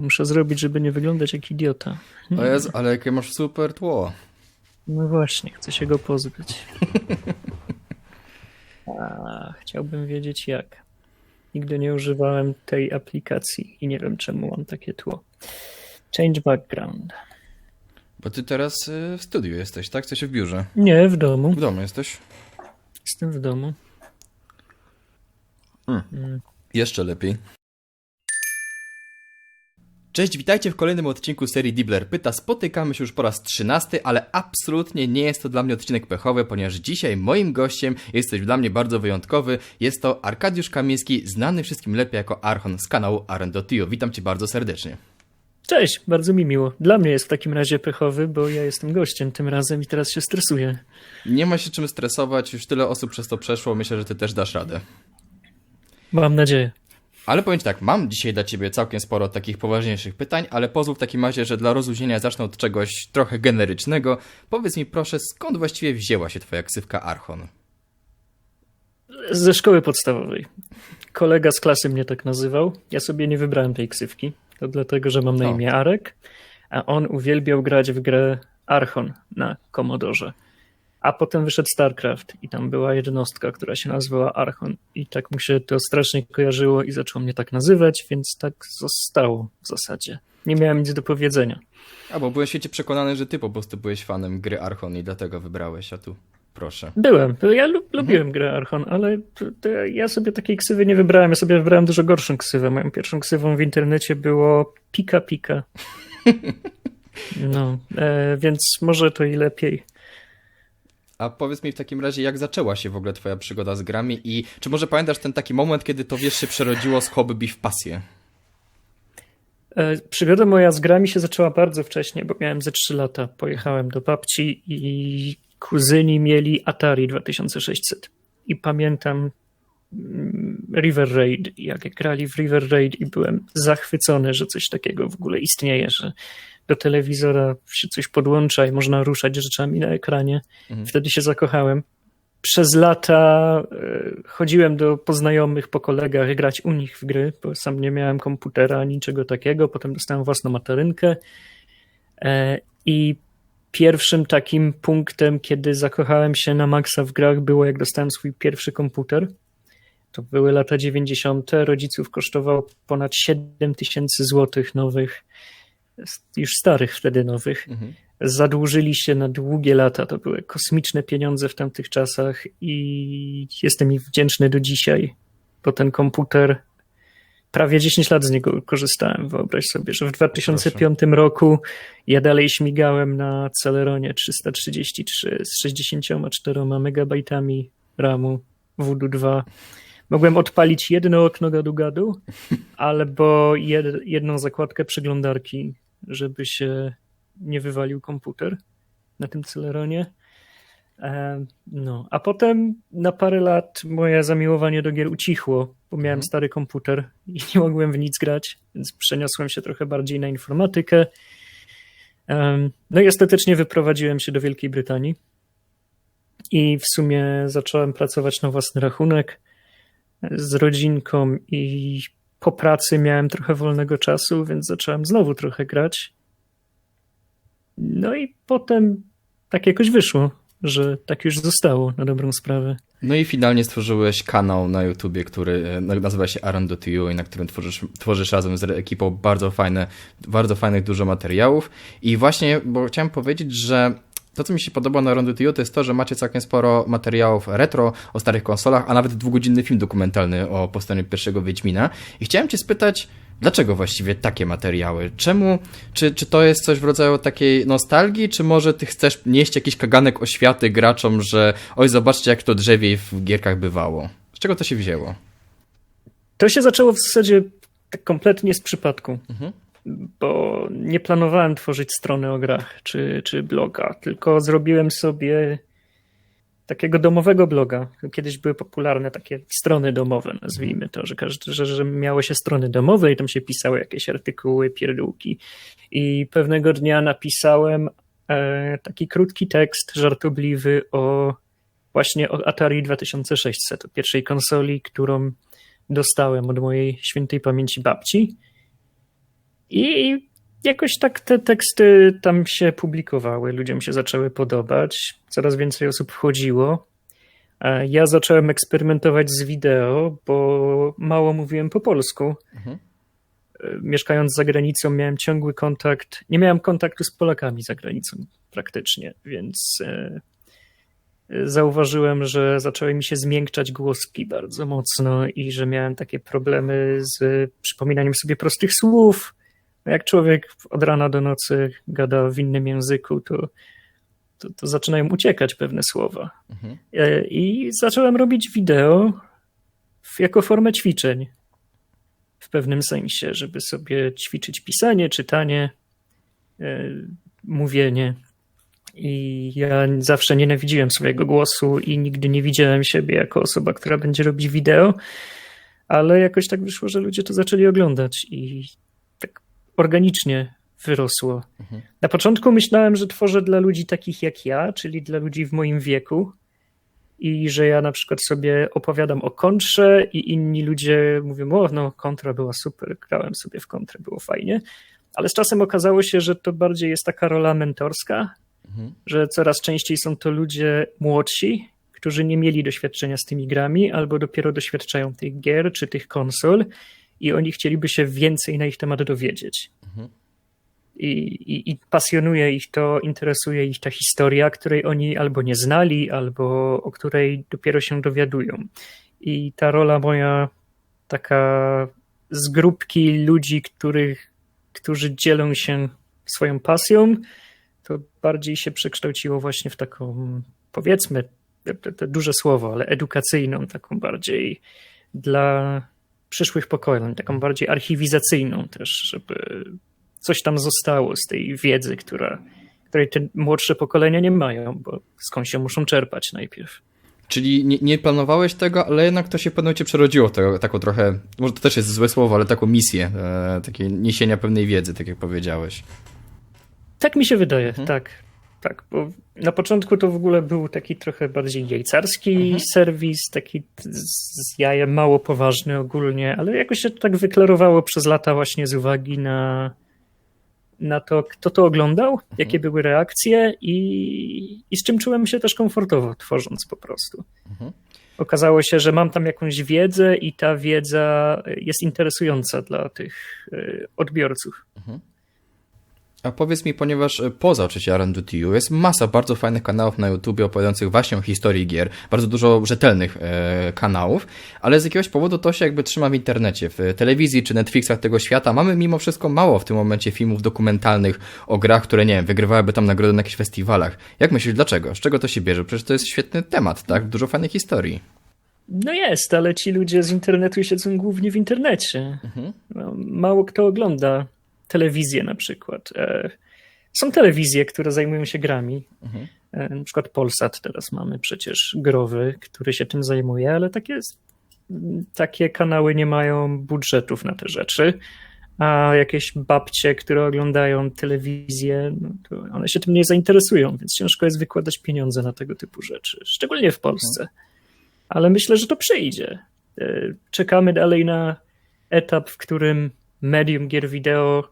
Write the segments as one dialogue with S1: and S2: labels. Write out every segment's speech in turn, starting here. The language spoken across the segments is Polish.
S1: muszę zrobić, żeby nie wyglądać jak idiota.
S2: O jest, ale jakie masz super tło.
S1: No właśnie, chcę się go pozbyć. A, chciałbym wiedzieć jak. Nigdy nie używałem tej aplikacji i nie wiem czemu mam takie tło. Change background.
S2: Bo ty teraz y, w studiu jesteś, tak? Jesteś w biurze.
S1: Nie, w domu.
S2: W domu jesteś?
S1: Jestem w domu.
S2: Jeszcze lepiej. Cześć, witajcie w kolejnym odcinku serii Dibler Pyta. Spotykamy się już po raz trzynasty, ale absolutnie nie jest to dla mnie odcinek pechowy, ponieważ dzisiaj moim gościem jest dla mnie bardzo wyjątkowy. Jest to Arkadiusz Kamiński, znany wszystkim lepiej jako Archon z kanału Arendotio. Witam cię bardzo serdecznie.
S1: Cześć, bardzo mi miło. Dla mnie jest w takim razie pechowy, bo ja jestem gościem tym razem i teraz się stresuję.
S2: Nie ma się czym stresować, już tyle osób przez to przeszło, myślę, że ty też dasz radę.
S1: Mam nadzieję.
S2: Ale powiem ci tak, mam dzisiaj dla ciebie całkiem sporo takich poważniejszych pytań, ale pozwól w takim razie, że dla rozluźnienia zacznę od czegoś trochę generycznego. Powiedz mi proszę, skąd właściwie wzięła się twoja ksywka Archon?
S1: Ze szkoły podstawowej. Kolega z klasy mnie tak nazywał. Ja sobie nie wybrałem tej ksywki. To dlatego, że mam na
S2: O.
S1: imię Arek, a on uwielbiał grać w grę Archon na Commodore. A potem wyszedł StarCraft i tam była jednostka, która się nazywała Archon. I tak mu się to strasznie kojarzyło i zaczął mnie tak nazywać, więc tak zostało w zasadzie. Nie miałem nic do powiedzenia.
S2: A bo byłem świecie przekonany, że ty po prostu byłeś fanem gry Archon i dlatego wybrałeś, a tu proszę.
S1: Byłem. Ja lu- lubiłem grę Archon, ale ja sobie takiej ksywy nie wybrałem. Ja sobie wybrałem dużo gorszą ksywę. Moją pierwszą ksywą w internecie było Pika Pika. No, e, więc może to i lepiej.
S2: A powiedz mi w takim razie, jak zaczęła się w ogóle twoja przygoda z grami i czy może pamiętasz ten taki moment, kiedy to wiesz się przerodziło z hobby w pasję?
S1: E, Przygoda moja z grami się zaczęła bardzo wcześnie, bo miałem ze 3 lata. Pojechałem do babci i kuzyni mieli Atari 2600. I pamiętam mm, River Raid, jak grali w River Raid i byłem zachwycony, że coś takiego w ogóle istnieje, że do telewizora się coś podłącza i można ruszać rzeczami na ekranie.
S2: Mhm.
S1: Wtedy się zakochałem. Przez lata e, chodziłem do poznajomych po kolegach grać u nich w gry, bo sam nie miałem komputera niczego takiego. Potem dostałem własną materynkę. E, I pierwszym takim punktem, kiedy zakochałem się na maksa w grach, było jak dostałem swój pierwszy komputer. To były lata 90. Rodziców kosztował ponad 7 tysięcy złotych nowych, już starych wtedy nowych
S2: Mhm.
S1: zadłużyli się na długie lata. To były kosmiczne pieniądze w tamtych czasach i jestem im wdzięczny do dzisiaj, bo ten komputer prawie 10 lat z niego korzystałem. Wyobraź sobie, że w 2005 roku ja dalej śmigałem na Celeronie 333 z 64 megabajtami RAMu Voodoo 2. Mogłem odpalić jedno okno gadu-gadu albo jed, jedną zakładkę przeglądarki, żeby się nie wywalił komputer na tym Celeronie. E, No, a potem na parę lat moje zamiłowanie do gier ucichło, bo miałem
S2: Mhm.
S1: stary komputer i nie mogłem w nic grać, więc przeniosłem się trochę bardziej na informatykę. Em, No i ostatecznie wyprowadziłem się do Wielkiej Brytanii i w sumie zacząłem pracować na własny rachunek z rodzinką i po pracy miałem trochę wolnego czasu, więc zacząłem znowu trochę grać. No i potem tak jakoś wyszło, że tak już zostało na dobrą sprawę.
S2: No i finalnie stworzyłeś kanał na YouTubie, który e, nazywa się Arendotio i na którym tworzysz, tworzysz razem z ekipą bardzo fajne, bardzo fajnych dużo materiałów. I właśnie, bo chciałem powiedzieć, że to, co mi się podoba na Arendotio, to jest to, że macie całkiem sporo materiałów retro o starych konsolach, a nawet dwugodzinny film dokumentalny o powstaniu pierwszego Wiedźmina. I chciałem cię spytać, Dlaczego właściwie takie materiały? Czemu? Czy, czy to jest coś w rodzaju takiej nostalgii, czy może ty chcesz nieść jakiś kaganek oświaty graczom, że oj, zobaczcie jak to drzewiej w gierkach bywało? Z czego to się wzięło?
S1: To się zaczęło w zasadzie tak kompletnie z przypadku,
S2: Mhm.
S1: Bo nie planowałem tworzyć strony o grach czy, czy bloga, tylko zrobiłem sobie takiego domowego bloga. Kiedyś były popularne takie strony domowe, nazwijmy to, że, każdy, że, że miało się strony domowe i tam się pisały jakieś artykuły, pierdółki. I pewnego dnia napisałem e, taki krótki tekst żartobliwy o właśnie o Atari 2600, o pierwszej konsoli, którą dostałem od mojej świętej pamięci babci. I jakoś tak te teksty tam się publikowały, ludziom się zaczęły podobać, coraz więcej osób wchodziło. Ja zacząłem eksperymentować z wideo, bo mało mówiłem po polsku. Mhm. Mieszkając za granicą, miałem ciągły kontakt. Nie miałem kontaktu z Polakami za granicą praktycznie, więc e, zauważyłem, że zaczęły mi się zmiękczać głoski bardzo mocno i że miałem takie problemy z przypominaniem sobie prostych słów. Jak człowiek od rana do nocy gada w innym języku, to, to, to zaczynają uciekać pewne słowa. Mhm. E, I zacząłem robić wideo jako formę ćwiczeń. W pewnym sensie, żeby sobie ćwiczyć pisanie, czytanie, e, mówienie. I ja zawsze nienawidziłem swojego głosu i nigdy nie widziałem siebie jako osoba, która będzie robić wideo, ale jakoś tak wyszło, że ludzie to zaczęli oglądać i organicznie wyrosło. Mhm. Na początku myślałem, że tworzę dla ludzi takich jak ja, czyli dla ludzi w moim wieku i że ja na przykład sobie opowiadam o kontrze i inni ludzie mówią, o no kontra była super, grałem sobie w kontrę, było fajnie, ale z czasem okazało się, że to bardziej jest taka rola mentorska, mhm. że coraz częściej są to ludzie młodsi, którzy nie mieli doświadczenia z tymi grami, albo dopiero doświadczają tych gier czy tych konsol i oni chcieliby się więcej na ich temat dowiedzieć. Mhm. I, i, I, pasjonuje ich to, interesuje ich ta historia, której oni albo nie znali, albo o której dopiero się dowiadują. I ta rola moja, taka z grupki ludzi, których, którzy dzielą się swoją pasją, to bardziej się przekształciło właśnie w taką, powiedzmy, to, to duże słowo, ale edukacyjną, taką bardziej dla przyszłych pokoleń, taką bardziej archiwizacyjną też, żeby coś tam zostało z tej wiedzy, która, której te młodsze pokolenia nie mają, bo skąd się muszą czerpać najpierw.
S2: Czyli nie, nie, planowałeś tego, ale jednak to się pewno cię przerodziło, to, taką trochę, może to też jest złe słowo, ale taką misję, e, takie niesienia pewnej wiedzy, tak jak powiedziałeś.
S1: Tak mi się wydaje, hmm. tak. Tak, bo na początku to w ogóle był taki trochę bardziej jajcarski mhm. serwis, taki z jajem mało poważny ogólnie, ale jakoś się to tak wyklarowało przez lata właśnie z uwagi na, na to, kto to oglądał, mhm. jakie były reakcje i, i z czym czułem się też komfortowo tworząc po prostu. Mhm. Okazało się, że mam tam jakąś wiedzę i ta wiedza jest interesująca dla tych y, odbiorców. Mhm.
S2: A powiedz mi, ponieważ e, poza oczywiście RNDTU jest masa bardzo fajnych kanałów na YouTube opowiadających właśnie o historii gier, bardzo dużo rzetelnych e, kanałów, ale z jakiegoś powodu to się jakby trzyma w internecie, w telewizji czy Netflixach tego świata. Mamy mimo wszystko mało w tym momencie filmów dokumentalnych o grach, które nie wiem, wygrywałyby tam nagrody na jakichś festiwalach. Jak myślisz, dlaczego? Z czego to się bierze? Przecież to jest świetny temat, tak? Dużo fajnych historii.
S1: No jest, ale ci ludzie z internetu siedzą głównie w internecie. Mhm. No, mało kto ogląda telewizję na przykład. E, są telewizje, które zajmują się grami. Mhm. E, na przykład Polsat teraz mamy przecież growy, który się tym zajmuje, ale takie, takie kanały nie mają budżetów na te rzeczy. A jakieś babcie, które oglądają telewizję, no one się tym nie zainteresują, więc ciężko jest wykładać pieniądze na tego typu rzeczy, szczególnie w Polsce. Ale myślę, że to przyjdzie. E, czekamy dalej na etap, w którym medium gier wideo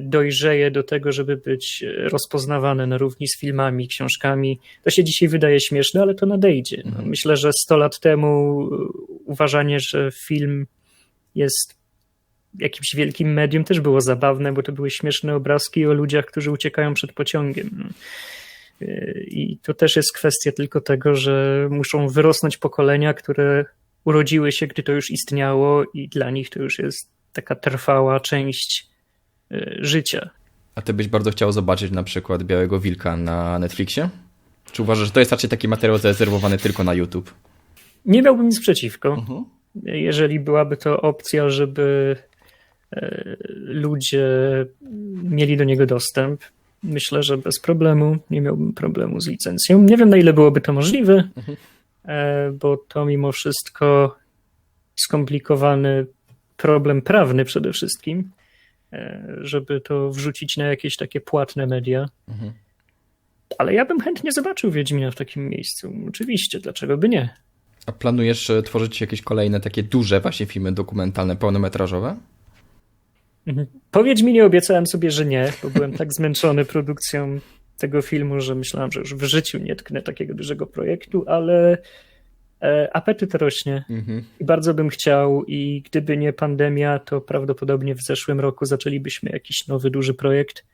S1: dojrzeje do tego, żeby być rozpoznawane na równi z filmami, książkami. To się dzisiaj wydaje śmieszne, ale to nadejdzie. No, mhm. myślę, że 100 lat temu uważanie, że film jest jakimś wielkim medium też było zabawne, bo to były śmieszne obrazki o ludziach, którzy uciekają przed pociągiem. No. I to też jest kwestia tylko tego, że muszą wyrosnąć pokolenia, które urodziły się, gdy to już istniało, i dla nich to już jest taka trwała część Y, życia.
S2: A ty byś bardzo chciał zobaczyć na przykład Białego Wilka na Netflixie? Czy uważasz, że to jest raczej taki materiał zarezerwowany tylko na YouTube?
S1: Nie miałbym nic przeciwko. Uh mhm. -huh. Jeżeli byłaby to opcja, żeby e, ludzie mieli do niego dostęp, myślę, że bez problemu nie miałbym problemu z licencją. Nie wiem, na ile byłoby to możliwe, uh mhm. -huh. bo to mimo wszystko skomplikowany problem prawny przede wszystkim. E, żeby to wrzucić na jakieś takie płatne media. Mhm. Ale ja bym chętnie zobaczył Wiedźmina w takim miejscu. Oczywiście, dlaczego by nie?
S2: A planujesz e, tworzyć jakieś kolejne takie duże właśnie filmy dokumentalne, pełnometrażowe?
S1: Mhm. Powiedz mi, nie obiecałem sobie, że nie, bo byłem tak zmęczony produkcją tego filmu, że myślałem, że już w życiu nie tknę takiego dużego projektu, ale apetyt rośnie
S2: Mhm.
S1: i bardzo bym chciał i gdyby nie pandemia, to prawdopodobnie w zeszłym roku zaczęlibyśmy jakiś nowy, duży projekt.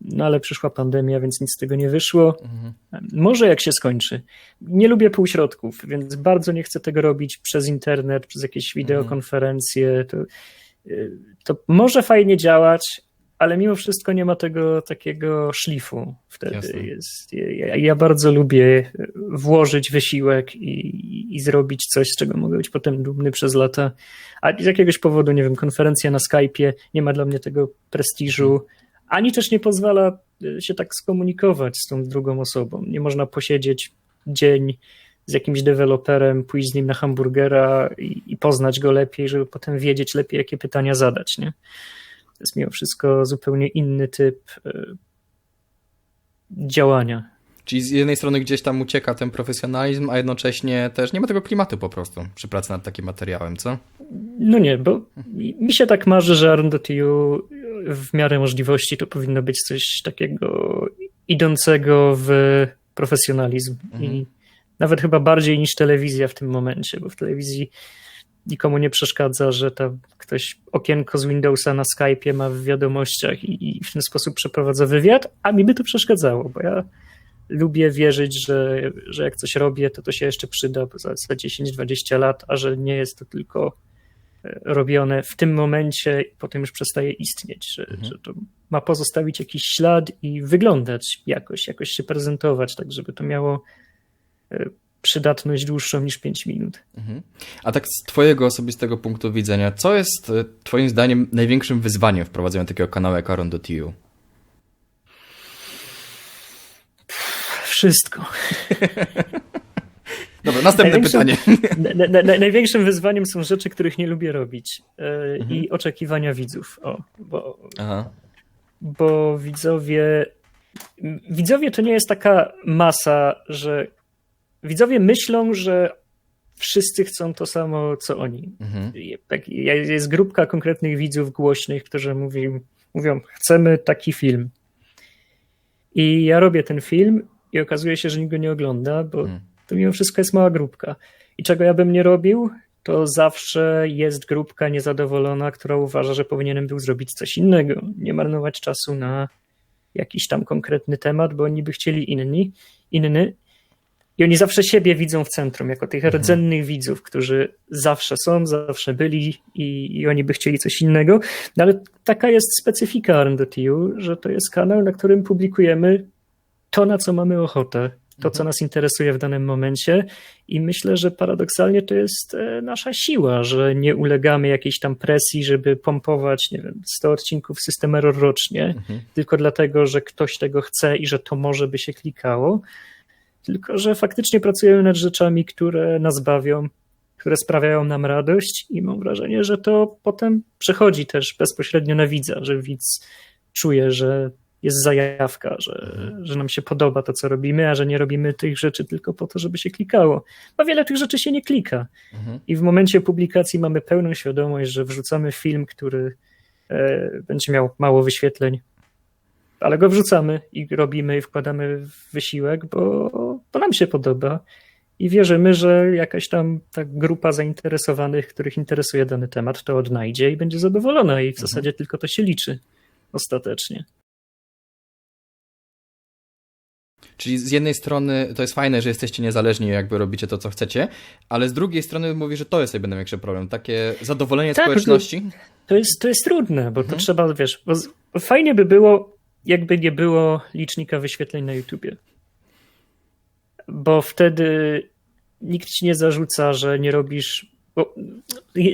S1: No ale przyszła pandemia, więc nic z tego nie wyszło.
S2: Mhm.
S1: Może jak się skończy. Nie lubię półśrodków, więc bardzo nie chcę tego robić przez internet, przez jakieś wideokonferencje. To, y, to może fajnie działać, ale mimo wszystko nie ma tego takiego szlifu wtedy. Jest, ja, ja bardzo lubię włożyć wysiłek i, i zrobić coś, z czego mogę być potem dumny przez lata. A z jakiegoś powodu, nie wiem, konferencja na Skype'ie nie ma dla mnie tego prestiżu, ani też nie pozwala y, się tak skomunikować z tą drugą osobą. Nie można posiedzieć dzień z jakimś deweloperem, pójść z nim na hamburgera i, i poznać go lepiej, żeby potem wiedzieć lepiej, jakie pytania zadać. Nie? To jest mimo wszystko zupełnie inny typ y, działania.
S2: Czyli z jednej strony gdzieś tam ucieka ten profesjonalizm, a jednocześnie też nie ma tego klimatu po prostu przy pracy nad takim materiałem, co?
S1: No nie, bo mi się tak marzy, że Arn.tu w miarę możliwości to powinno być coś takiego idącego w profesjonalizm i nawet chyba bardziej niż telewizja w tym momencie, bo w telewizji nikomu nie przeszkadza, że tam ktoś okienko z Windowsa na Skype'ie ma w wiadomościach i, i w ten sposób przeprowadza wywiad, a mi by to przeszkadzało, bo ja lubię wierzyć, że, że jak coś robię, to to się jeszcze przyda za, za 10-20 lat, a że nie jest to tylko e, robione w tym momencie i potem już przestaje istnieć, że, że to ma pozostawić jakiś ślad i wyglądać jakoś, jakoś się prezentować, tak żeby to miało e, przydatność dłuższą niż 5 minut.
S2: A tak z twojego osobistego punktu widzenia, co jest e, twoim zdaniem największym wyzwaniem w prowadzeniu takiego kanału jak Aron.tu?
S1: Wszystko.
S2: Dobra, następne pytanie.
S1: Na, na, na, największym wyzwaniem są rzeczy, których nie lubię robić e, i oczekiwania widzów. O, bo
S2: Aha.
S1: bo widzowie. Widzowie to nie jest taka masa, że widzowie myślą, że wszyscy chcą to samo, co oni.
S2: Mhm.
S1: Tak, Jest grupka konkretnych widzów głośnych, którzy mówią, mówią, chcemy taki film. I ja robię ten film i okazuje się, że nikt go nie ogląda, bo
S2: Mhm.
S1: to mimo wszystko jest mała grupka. I czego ja bym nie robił, to zawsze jest grupka niezadowolona, która uważa, że powinienem był zrobić coś innego. Nie marnować czasu na jakiś tam konkretny temat, bo oni by chcieli inni, inny. I oni zawsze siebie widzą w centrum, jako tych rdzennych widzów, którzy zawsze są, zawsze byli i, i oni by chcieli coś innego. No ale taka jest specyfika Arn.tu, że to jest kanał, na którym publikujemy to, na co mamy ochotę, to, co nas interesuje w danym momencie. I myślę, że paradoksalnie to jest e, nasza siła, że nie ulegamy jakiejś tam presji, żeby pompować, nie wiem, 100 odcinków System Error rocznie, tylko dlatego, że ktoś tego chce i że to może by się klikało. Tylko, że faktycznie pracujemy nad rzeczami, które nas bawią, które sprawiają nam radość, i mam wrażenie, że to potem przechodzi też bezpośrednio na widza, że widz czuje, że jest zajawka, że, że nam się podoba to, co robimy, a że nie robimy tych rzeczy tylko po to, żeby się klikało. Bo wiele tych rzeczy się nie klika. I w momencie publikacji mamy pełną świadomość, że wrzucamy film, który e, będzie miał mało wyświetleń, ale go wrzucamy i robimy i wkładamy w wysiłek, bo, bo nam się podoba. I wierzymy, że jakaś tam ta grupa zainteresowanych, których interesuje dany temat, to odnajdzie i będzie zadowolona, i w zasadzie tylko to się liczy ostatecznie.
S2: Czyli z jednej strony to jest fajne, że jesteście niezależni, jakby robicie to, co chcecie, ale z drugiej strony mówi, że to jest jakby największy problem. Takie zadowolenie
S1: Tak,
S2: społeczności.
S1: To jest, to jest trudne, bo to trzeba, wiesz, fajnie by było, jakby nie było licznika wyświetleń na YouTubie. Bo wtedy nikt ci nie zarzuca, że nie robisz. Bo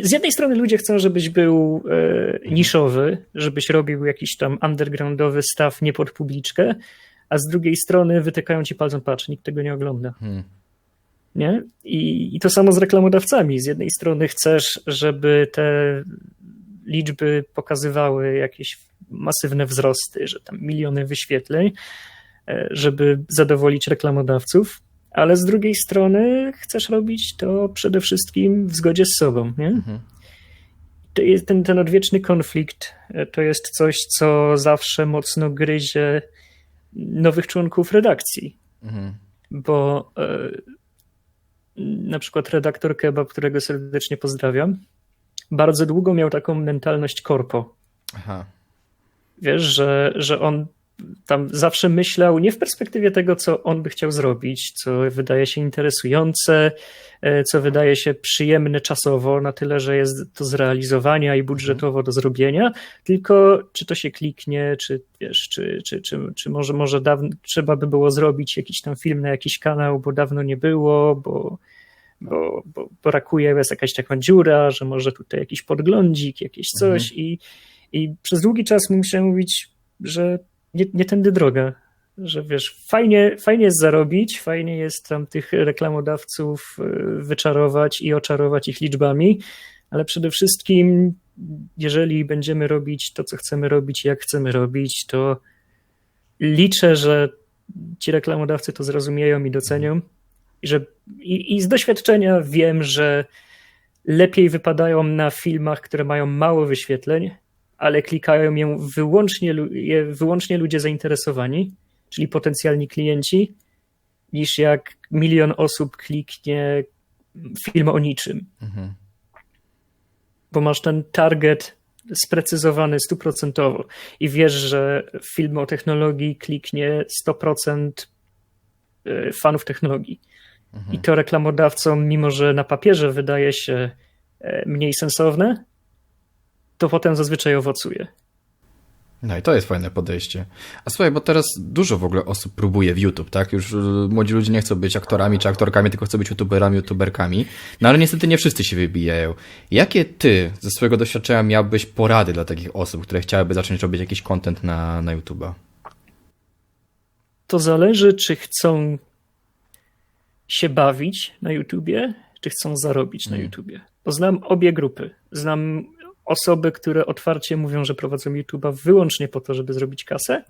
S1: z jednej strony ludzie chcą, żebyś był e, niszowy, żebyś robił jakiś tam undergroundowy staw nie pod publiczkę, a z drugiej strony wytykają ci palcem, patrz, nikt tego nie ogląda.
S2: Hmm.
S1: Nie? I, I to samo z reklamodawcami. Z jednej strony chcesz, żeby te liczby pokazywały jakieś masywne wzrosty, że tam miliony wyświetleń, e, żeby zadowolić reklamodawców, ale z drugiej strony chcesz robić to przede wszystkim w zgodzie z sobą. Nie? to jest ten, ten odwieczny konflikt e, to jest coś, co zawsze mocno gryzie nowych członków redakcji.
S2: Mhm.
S1: Bo e, na przykład redaktor Kebab, którego serdecznie pozdrawiam, bardzo długo miał taką mentalność korpo.
S2: Aha.
S1: Wiesz, że, że on tam zawsze myślał nie w perspektywie tego, co on by chciał zrobić, co wydaje się interesujące, e, co wydaje się przyjemne czasowo, na tyle, że jest do zrealizowania i budżetowo do zrobienia, tylko czy to się kliknie, czy wiesz, czy, czy, czy, czy może, może dawno, trzeba by było zrobić jakiś tam film na jakiś kanał, bo dawno nie było, bo, bo, bo brakuje, jest jakaś taka dziura, że może tutaj jakiś podglądzik, jakieś coś i, i przez długi czas musiałem mówić, że nie, nie tędy droga. Że wiesz, fajnie, fajnie jest zarobić, fajnie jest tam tych reklamodawców y, wyczarować i oczarować ich liczbami, ale przede wszystkim, jeżeli będziemy robić to, co chcemy robić, jak chcemy robić, to liczę, że ci reklamodawcy to zrozumieją i docenią. I, że, i, I z doświadczenia wiem, że lepiej wypadają na filmach, które mają mało wyświetleń, ale klikają je wyłącznie, wyłącznie ludzie zainteresowani, czyli potencjalni klienci, niż jak milion osób kliknie film o niczym.
S2: Mhm.
S1: Bo masz ten target sprecyzowany stuprocentowo i wiesz, że film o technologii kliknie 100% fanów technologii. I to reklamodawcom, mimo że na papierze wydaje się mniej sensowne, to potem zazwyczaj owocuje.
S2: No i to jest fajne podejście. A słuchaj, bo teraz dużo w ogóle osób próbuje w YouTube, tak? Już młodzi ludzie nie chcą być aktorami czy aktorkami, tylko chcą być youtuberami, youtuberkami. No ale niestety nie wszyscy się wybijają. Jakie ty ze swojego doświadczenia miałbyś porady dla takich osób, które chciałyby zacząć robić jakiś content na, na YouTube'a?
S1: To zależy, czy chcą się bawić na YouTubie, czy chcą zarobić na YouTubie. Bo znam obie grupy. Znam osoby, które otwarcie mówią, że prowadzą YouTube'a wyłącznie po to, żeby zrobić kasę,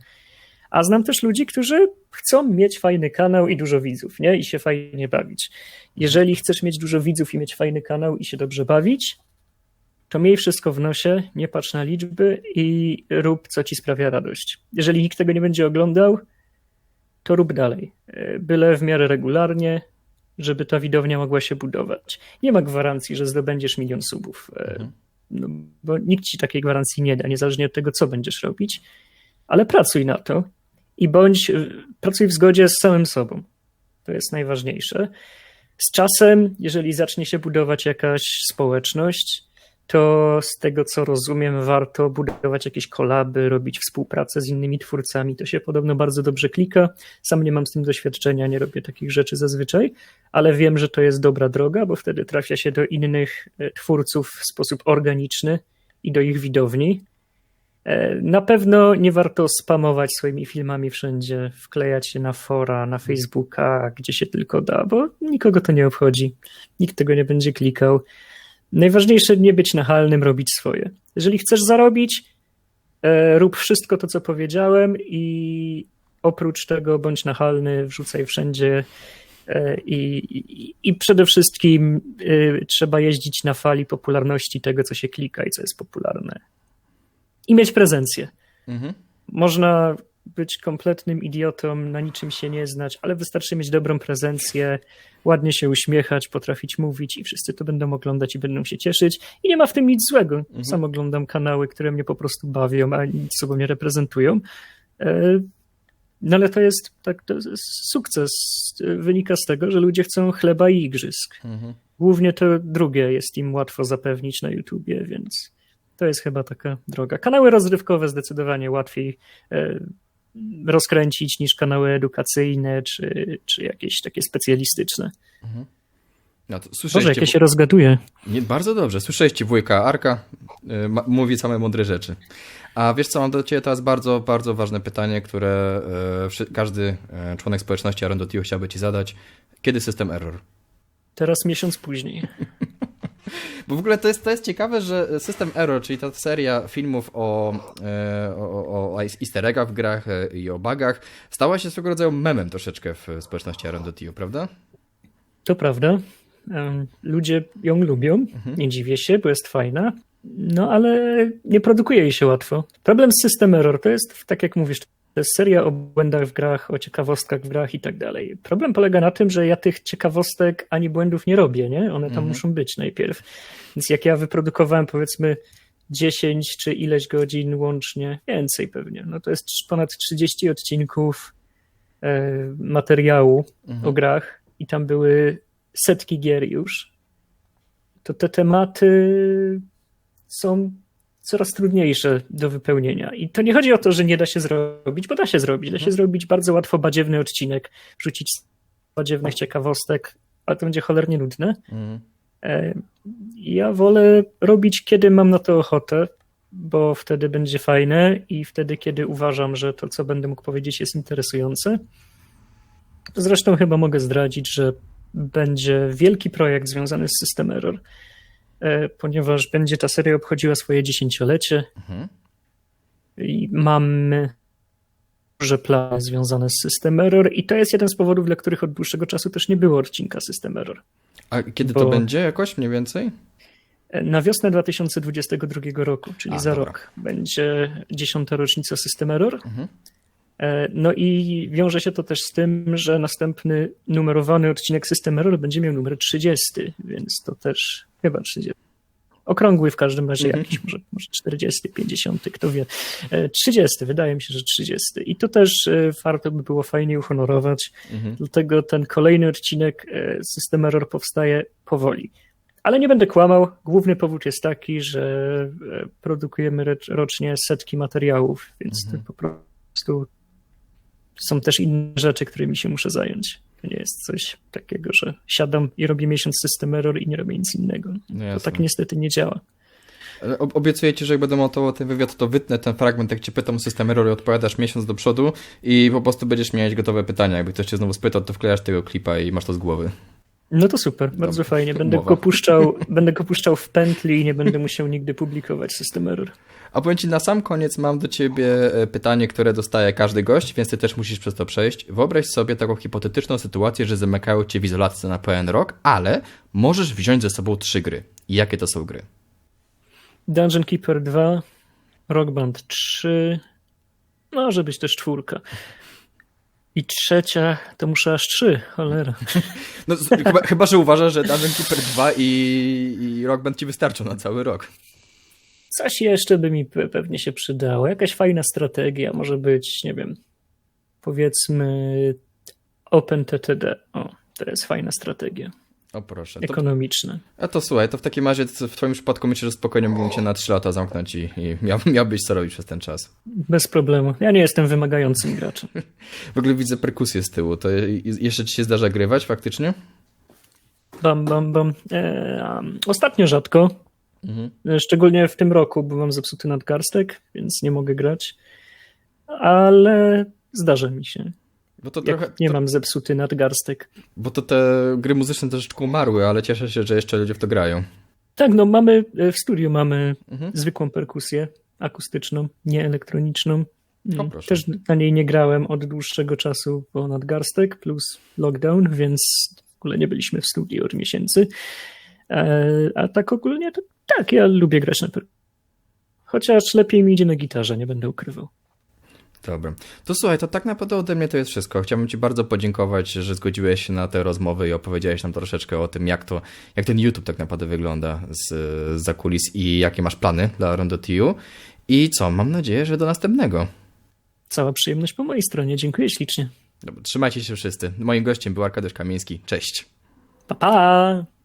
S1: a znam też ludzi, którzy chcą mieć fajny kanał i dużo widzów, nie? I się fajnie bawić. Jeżeli chcesz mieć dużo widzów i mieć fajny kanał i się dobrze bawić, to miej wszystko w nosie, nie patrz na liczby i rób, co ci sprawia radość. Jeżeli nikt tego nie będzie oglądał, to rób dalej. Byle w miarę regularnie, żeby ta widownia mogła się budować. Nie ma gwarancji, że zdobędziesz milion subów. Mhm no, bo nikt ci takiej gwarancji nie da, niezależnie od tego, co będziesz robić, ale pracuj na to i bądź, pracuj w zgodzie z samym sobą. To jest najważniejsze. Z czasem, jeżeli zacznie się budować jakaś społeczność, to z tego co rozumiem, warto budować jakieś kolaby, robić współpracę z innymi twórcami. To się podobno bardzo dobrze klika. Sam nie mam z tym doświadczenia, nie robię takich rzeczy zazwyczaj, ale wiem, że to jest dobra droga, bo wtedy trafia się do innych twórców w sposób organiczny i do ich widowni. Na pewno nie warto spamować swoimi filmami wszędzie, wklejać się na fora, na Facebooka, gdzie się tylko da, bo nikogo to nie obchodzi. Nikt tego nie będzie klikał. Najważniejsze nie być nachalnym, robić swoje. Jeżeli chcesz zarobić, e, rób wszystko to, co powiedziałem i oprócz tego bądź nachalny, wrzucaj wszędzie e, i, i, i przede wszystkim e, trzeba jeździć na fali popularności tego, co się klika i co jest popularne. I mieć prezencję. Mhm. Można być kompletnym idiotą, na niczym się nie znać, ale wystarczy mieć dobrą prezencję, ładnie się uśmiechać, potrafić mówić i wszyscy to będą oglądać i będą się cieszyć. I nie ma w tym nic złego. Mhm. Sam oglądam kanały, które mnie po prostu bawią, a nic sobą nie reprezentują. E, no ale to jest, tak, to jest sukces. Wynika z tego, że ludzie chcą chleba i igrzysk. Mhm. Głównie to drugie jest im łatwo zapewnić na YouTubie, więc to jest chyba taka droga. Kanały rozrywkowe zdecydowanie łatwiej e, rozkręcić niż kanały edukacyjne czy, czy jakieś takie specjalistyczne. Mhm. No Boże, jak ja się rozgaduję.
S2: Nie, bardzo dobrze. Słyszeliście wujka Arka, yy, mówi same mądre rzeczy. A wiesz co, mam do ciebie teraz bardzo, bardzo ważne pytanie, które yy, każdy yy, członek społeczności Arendotio chciałby ci zadać. Kiedy system error?
S1: Teraz miesiąc później.
S2: Bo w ogóle to jest, to jest ciekawe, że System Error, czyli ta seria filmów o, e, o, o easter eggach w grach e, i o bugach, stała się swego rodzaju memem troszeczkę w społeczności Arendotio, prawda?
S1: To prawda. Ludzie ją lubią, mhm. nie dziwię się, bo jest fajna. No ale nie produkuje jej się łatwo. Problem z System Error to jest, tak jak mówisz, to jest seria o błędach w grach, o ciekawostkach w grach i tak dalej. Problem polega na tym, że ja tych ciekawostek ani błędów nie robię, nie? One tam
S2: Mhm.
S1: muszą być najpierw. Więc jak ja wyprodukowałem powiedzmy 10 czy ileś godzin łącznie, więcej pewnie, no to jest ponad 30 odcinków e, materiału o grach i tam były setki gier już, to te tematy są coraz trudniejsze do wypełnienia. I to nie chodzi o to, że nie da się zrobić, bo da się zrobić. Da się zrobić bardzo łatwo badziewny odcinek, wrzucić badziewnych ciekawostek, ale to będzie cholernie nudne.
S2: Mhm.
S1: E, Ja wolę robić, kiedy mam na to ochotę, bo wtedy będzie fajne i wtedy, kiedy uważam, że to, co będę mógł powiedzieć, jest interesujące. Zresztą chyba mogę zdradzić, że będzie wielki projekt związany z System Error, ponieważ będzie ta seria obchodziła swoje dziesięciolecie
S2: Mhm.
S1: i mamy duże plany związane z System Error i to jest jeden z powodów, dla których od dłuższego czasu też nie było odcinka System Error.
S2: A kiedy
S1: Bo-
S2: to będzie jakoś mniej więcej?
S1: Na wiosnę 2022 roku, czyli
S2: A,
S1: za
S2: dobra.
S1: rok, będzie dziesiąta rocznica System Error.
S2: Mhm.
S1: E, No i wiąże się to też z tym, że następny numerowany odcinek System Error będzie miał numer 30, więc to też chyba 30. Okrągły w każdym razie
S2: Mhm.
S1: jakiś, może, może 40, 50, kto wie. E, 30, wydaje mi się, że 30. I to też e, warto by było fajnie uhonorować.
S2: Mhm.
S1: Dlatego ten kolejny odcinek e, System Error powstaje powoli. Ale nie będę kłamał. Główny powód jest taki, że e, produkujemy rocznie setki materiałów, więc
S2: Mhm.
S1: to po prostu są też inne rzeczy, którymi się muszę zająć. To nie jest coś takiego, że siadam i robię miesiąc System Error i nie robię nic innego.
S2: No
S1: To tak niestety nie działa.
S2: Obiecuję ci, że jak będę montował ten wywiad, to wytnę ten fragment, jak cię pytam o system error i odpowiadasz miesiąc do przodu i po prostu będziesz mieć gotowe pytania. Jakby ktoś cię znowu spytał, to wklejasz tego klipa i masz to z głowy.
S1: No to super, bardzo fajnie. Będę
S2: Umowa.
S1: go, puszczał, będę go puszczał w pętli i nie będę musiał nigdy publikować System Error.
S2: A powiem ci, na sam koniec mam do ciebie e, pytanie, które dostaje każdy gość, więc ty też musisz przez to przejść. Wyobraź sobie taką hipotetyczną sytuację, że zamykają cię w izolacji na pełen rok, ale możesz wziąć ze sobą trzy gry. I jakie to są gry?
S1: Dungeon Keeper 2, Rock Band 3, może być też czwórka. I trzecia, to muszę aż trzy, cholera.
S2: No, chyba, chyba, że uważasz, że Dungeon Keeper 2 i, i Rock Band ci wystarczą na cały rok.
S1: Coś jeszcze by mi pe- pewnie się przydało. Jakaś fajna strategia, może być, nie wiem, powiedzmy OpenTTD. O, to jest fajna strategia.
S2: O proszę. To,
S1: Ekonomiczna.
S2: a to słuchaj, to w takim razie w twoim przypadku myślę, że spokojnie mógłbym cię na 3 lata zamknąć i, i miał, miałbyś co robić przez ten czas.
S1: Bez problemu. Ja nie jestem wymagającym graczem.
S2: W ogóle widzę perkusję z tyłu. To je- jeszcze ci się zdarza grywać faktycznie?
S1: Bam, bam, bam. E, ostatnio rzadko.
S2: Mhm.
S1: E, Szczególnie w tym roku, bo mam zepsuty nadgarstek, więc nie mogę grać. Ale zdarza mi się.
S2: Bo to
S1: Jak
S2: trochę.
S1: nie
S2: to,
S1: mam zepsuty nadgarstek.
S2: Bo to te gry muzyczne troszeczkę umarły, ale cieszę się, że jeszcze ludzie w to grają.
S1: Tak, no mamy e, w studiu mamy
S2: Mhm.
S1: zwykłą perkusję akustyczną, nie elektroniczną.
S2: O, proszę.
S1: Też na niej nie grałem od dłuższego czasu, bo nadgarstek plus lockdown, więc w ogóle nie byliśmy w studiu od miesięcy. E, A tak ogólnie to tak, ja lubię grać na perkusji. Chociaż lepiej mi idzie na gitarze, nie będę ukrywał.
S2: Dobra. To słuchaj, to tak naprawdę ode mnie to jest wszystko. Chciałbym Ci bardzo podziękować, że zgodziłeś się na tę rozmowę i opowiedziałeś nam troszeczkę o tym, jak to, jak ten YouTube tak naprawdę wygląda z, z za kulis i jakie masz plany dla Rondo TU. I co, mam nadzieję, że do następnego.
S1: Cała przyjemność po mojej stronie. Dziękuję ślicznie.
S2: Dobra, trzymajcie się wszyscy. Moim gościem był Arkadiusz Kamiński. Cześć.
S1: Pa, pa!